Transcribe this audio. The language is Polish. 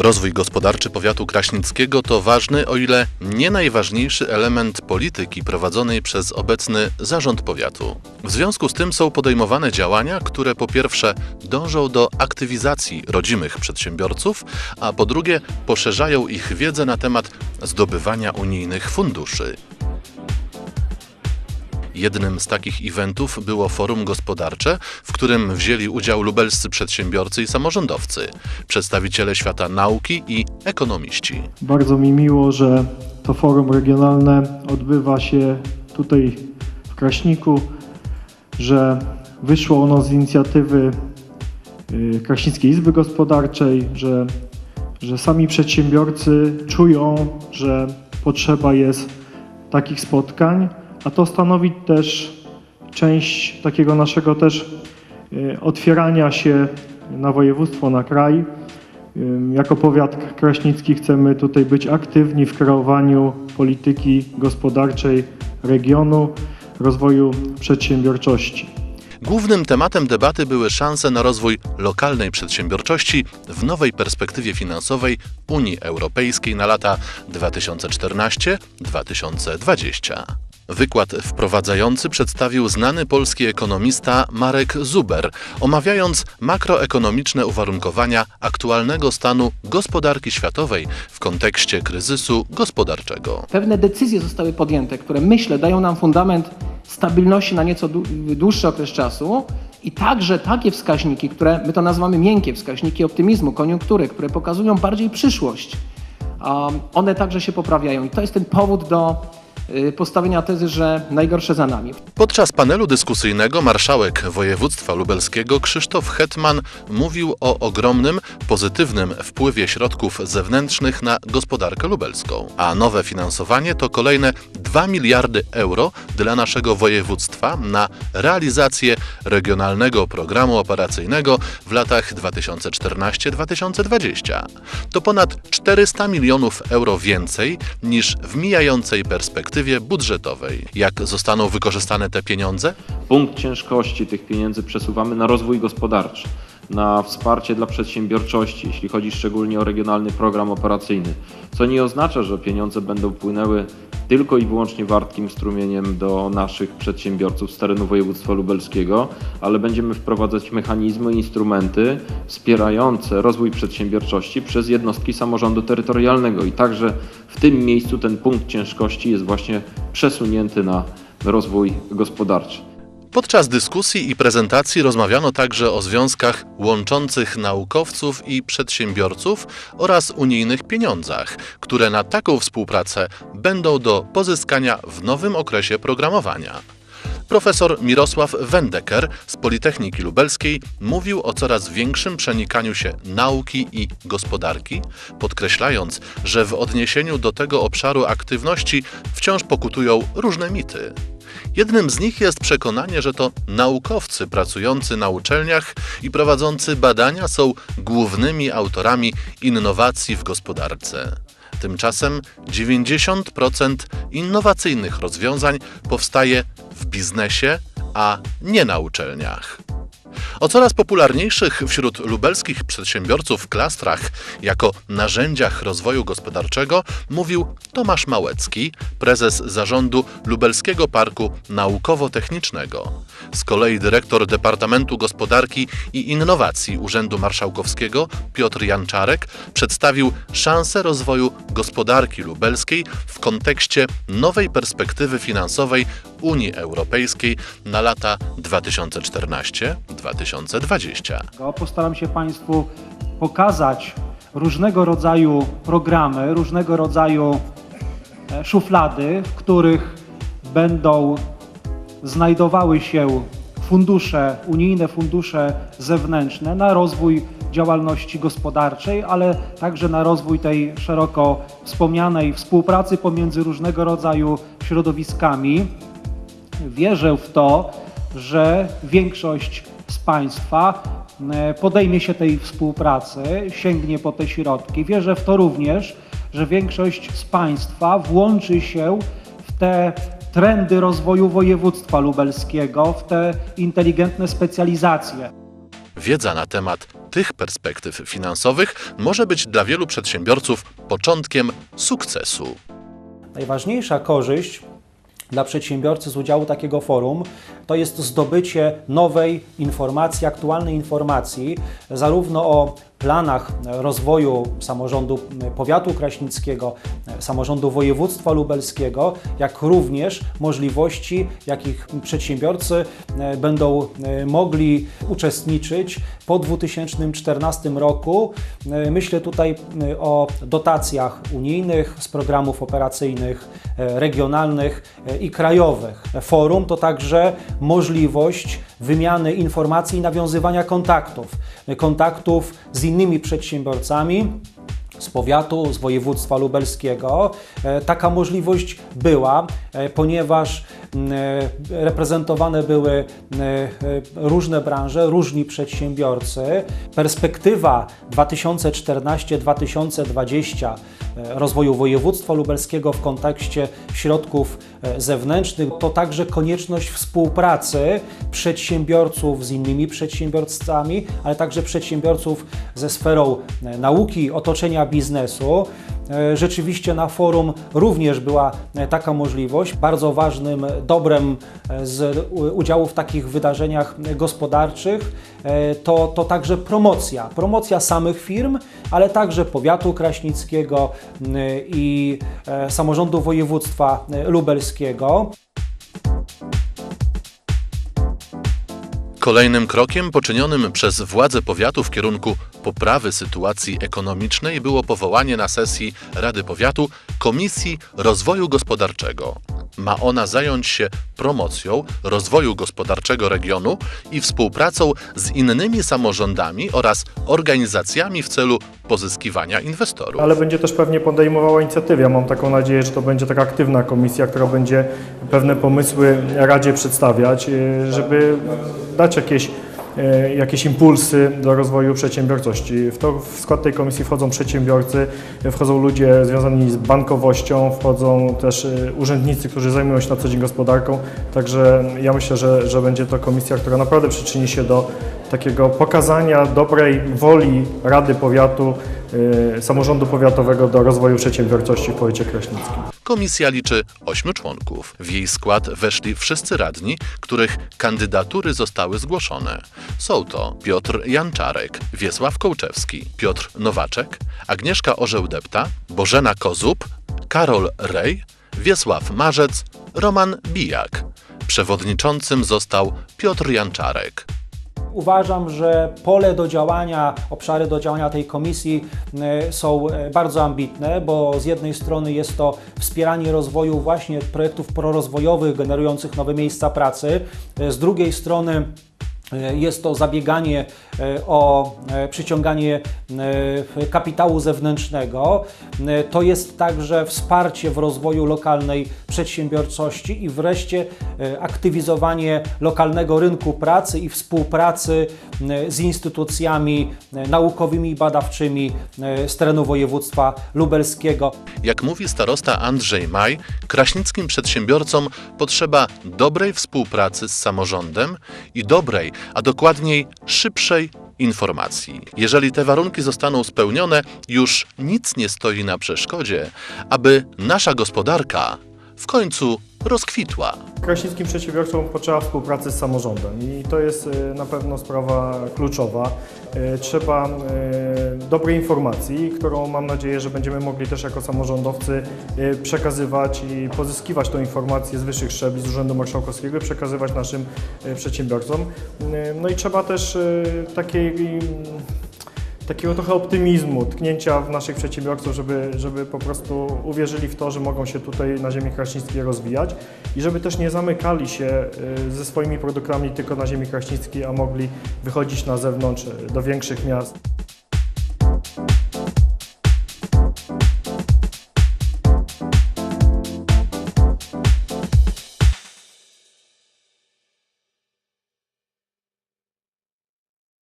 Rozwój gospodarczy powiatu kraśnickiego to ważny, o ile nie najważniejszy element polityki prowadzonej przez obecny zarząd powiatu. W związku z tym są podejmowane działania, które po pierwsze dążą do aktywizacji rodzimych przedsiębiorców, a po drugie poszerzają ich wiedzę na temat zdobywania unijnych funduszy. Jednym z takich eventów było forum gospodarcze, w którym wzięli udział lubelscy przedsiębiorcy i samorządowcy, przedstawiciele świata nauki i ekonomiści. Bardzo mi miło, że to forum regionalne odbywa się tutaj w Kraśniku, że wyszło ono z inicjatywy y, Kraśnickiej Izby Gospodarczej, że, że sami przedsiębiorcy czują, że potrzeba jest takich spotkań, a to stanowi też część takiego naszego też y, otwierania się na województwo, na kraj. Ym, Jako powiat kraśnicki chcemy tutaj być aktywni w kreowaniu polityki gospodarczej regionu, rozwoju przedsiębiorczości. Głównym tematem debaty były szanse na rozwój lokalnej przedsiębiorczości w nowej perspektywie finansowej Unii Europejskiej na lata 2014-2020. Wykład wprowadzający przedstawił znany polski ekonomista Marek Zuber, omawiając makroekonomiczne uwarunkowania aktualnego stanu gospodarki światowej w kontekście kryzysu gospodarczego. Pewne decyzje zostały podjęte, które myślę dają nam fundament stabilności na nieco dłu- dłuższy okres czasu i także takie wskaźniki, które my to nazywamy miękkie wskaźniki optymizmu, koniunktury, które pokazują bardziej przyszłość. One także się poprawiają i to jest ten powód do postawienia tezy, że najgorsze za nami. Podczas panelu dyskusyjnego marszałek województwa lubelskiego Krzysztof Hetman mówił o ogromnym, pozytywnym wpływie środków zewnętrznych na gospodarkę lubelską, a nowe finansowanie to kolejne 2 miliardy euro dla naszego województwa na realizację regionalnego programu operacyjnego w latach 2014-2020. To ponad 400 milionów euro więcej niż w mijającej perspektywie budżetowej. Jak zostaną wykorzystane te pieniądze? punkt ciężkości tych pieniędzy przesuwamy na rozwój gospodarczy, na wsparcie dla przedsiębiorczości, jeśli chodzi szczególnie o regionalny program operacyjny, co nie oznacza, że pieniądze będą płynęły tylko i wyłącznie wartkim strumieniem do naszych przedsiębiorców z terenu województwa lubelskiego, ale będziemy wprowadzać mechanizmy, instrumenty wspierające rozwój przedsiębiorczości przez jednostki samorządu terytorialnego i także w tym miejscu ten punkt ciężkości jest właśnie przesunięty na rozwój gospodarczy. Podczas dyskusji i prezentacji rozmawiano także o związkach łączących naukowców i przedsiębiorców oraz unijnych pieniądzach, które na taką współpracę będą do pozyskania w nowym okresie programowania. Profesor Mirosław Wendeker z Politechniki Lubelskiej mówił o coraz większym przenikaniu się nauki i gospodarki, podkreślając, że w odniesieniu do tego obszaru aktywności wciąż pokutują różne mity. Jednym z nich jest przekonanie, że to naukowcy pracujący na uczelniach i prowadzący badania są głównymi autorami innowacji w gospodarce. Tymczasem 90% innowacyjnych rozwiązań powstaje w biznesie, a nie na uczelniach. O coraz popularniejszych wśród lubelskich przedsiębiorców klastrach jako narzędziach rozwoju gospodarczego mówił Tomasz Małecki, prezes zarządu Lubelskiego Parku Naukowo-Technicznego. Z kolei dyrektor Departamentu Gospodarki i Innowacji Urzędu Marszałkowskiego Piotr Janczarek przedstawił szanse rozwoju gospodarki lubelskiej w kontekście nowej perspektywy finansowej Unii Europejskiej na lata 2014-2020. Go Postaram się Państwu pokazać różnego rodzaju programy, różnego rodzaju e, szuflady, w których będą znajdowały się fundusze, unijne fundusze zewnętrzne na rozwój działalności gospodarczej, ale także na rozwój tej szeroko wspomnianej współpracy pomiędzy różnego rodzaju środowiskami. Wierzę w to, że większość z Państwa e, podejmie się tej współpracy, sięgnie po te środki. Wierzę w to również, że większość z Państwa włączy się w te trendy rozwoju województwa lubelskiego, w te inteligentne specjalizacje. Wiedza na temat tych perspektyw finansowych może być dla wielu przedsiębiorców początkiem sukcesu. Najważniejsza korzyść dla przedsiębiorcy z udziału takiego forum. To jest zdobycie nowej informacji, aktualnej informacji, zarówno o planach rozwoju samorządu powiatu kraśnickiego, samorządu województwa lubelskiego, jak również możliwości, jakich przedsiębiorcy e, będą e, mogli uczestniczyć po 2014 roku. E, Myślę tutaj e, o dotacjach unijnych z programów operacyjnych, e, regionalnych e, i krajowych. Forum to także możliwość wymiany informacji i nawiązywania kontaktów. E, Kontaktów z innymi przedsiębiorcami, z powiatu, z województwa lubelskiego. E, Taka możliwość była, e, ponieważ reprezentowane były e, e, różne branże, różni przedsiębiorcy. Perspektywa 2014-2020 e, rozwoju województwa lubelskiego w kontekście środków e, zewnętrznych to także konieczność współpracy przedsiębiorców z innymi przedsiębiorcami, ale także przedsiębiorców ze sferą e, nauki, otoczenia biznesu. E, Rzeczywiście na forum również była e, taka możliwość. Bardzo ważnym dobrem e, z udziału w takich wydarzeniach gospodarczych to, to także promocja. Promocja samych firm, ale także powiatu kraśnickiego i samorządu województwa lubelskiego. Kolejnym krokiem poczynionym przez władze powiatu w kierunku poprawy sytuacji ekonomicznej było powołanie na sesji Rady Powiatu Komisji Rozwoju Gospodarczego. Ma ona zająć się promocją rozwoju gospodarczego regionu i współpracą z innymi samorządami oraz organizacjami w celu pozyskiwania inwestorów. Ale będzie też pewnie podejmowała inicjatywy. Ja mam taką nadzieję, że to będzie taka aktywna komisja, która będzie pewne pomysły Radzie przedstawiać, e, żeby dać jakieś, e, jakieś impulsy do rozwoju przedsiębiorczości. W, to, w skład tej komisji wchodzą przedsiębiorcy, wchodzą ludzie związani z bankowością, wchodzą też e, urzędnicy, którzy zajmują się na co dzień gospodarką. Także ja myślę, że, że będzie to komisja, która naprawdę przyczyni się do takiego pokazania dobrej woli Rady Powiatu, y, samorządu powiatowego do rozwoju przedsiębiorczości w powiecie kraśnickim. Komisja liczy ośmiu członków. W jej skład weszli wszyscy radni, których kandydatury zostały zgłoszone. Są to Piotr Janczarek, Wiesław Kołczewski, Piotr Nowaczek, Agnieszka Orzeł-Depta, Bożena Kozub, Karol Rej, Wiesław Marzec, Roman Bijak. Przewodniczącym został Piotr Janczarek. Uważam, że pole do działania, obszary do działania tej komisji e, są e, bardzo ambitne, bo z jednej strony jest to wspieranie rozwoju właśnie projektów prorozwojowych generujących nowe miejsca pracy, e, z drugiej strony jest to zabieganie e, o e, przyciąganie e, kapitału zewnętrznego. E, To jest także wsparcie w rozwoju lokalnej przedsiębiorczości i wreszcie e, aktywizowanie lokalnego rynku pracy i współpracy e, z instytucjami e, naukowymi i badawczymi e, z terenu województwa lubelskiego. Jak mówi starosta Andrzej Maj, kraśnickim przedsiębiorcom potrzeba dobrej współpracy z samorządem i dobrej, a dokładniej szybszej informacji. Jeżeli te warunki zostaną spełnione, już nic nie stoi na przeszkodzie, aby nasza gospodarka w końcu rozkwitła. Kraśnickim przedsiębiorcom potrzeba współpracy z samorządem i to jest e, na pewno sprawa kluczowa. E, Trzeba e, dobrej informacji, którą mam nadzieję, że będziemy mogli też jako samorządowcy przekazywać i pozyskiwać tą informację z wyższych szczebli, z Urzędu Marszałkowskiego i przekazywać naszym przedsiębiorcom. No i trzeba też takiej takiego trochę optymizmu, tknięcia w naszych przedsiębiorców, żeby, żeby po prostu uwierzyli w to, że mogą się tutaj na ziemi kraśnickiej rozwijać i żeby też nie zamykali się y, ze swoimi produktami tylko na ziemi kraśnickiej, a mogli wychodzić na zewnątrz y, do większych miast.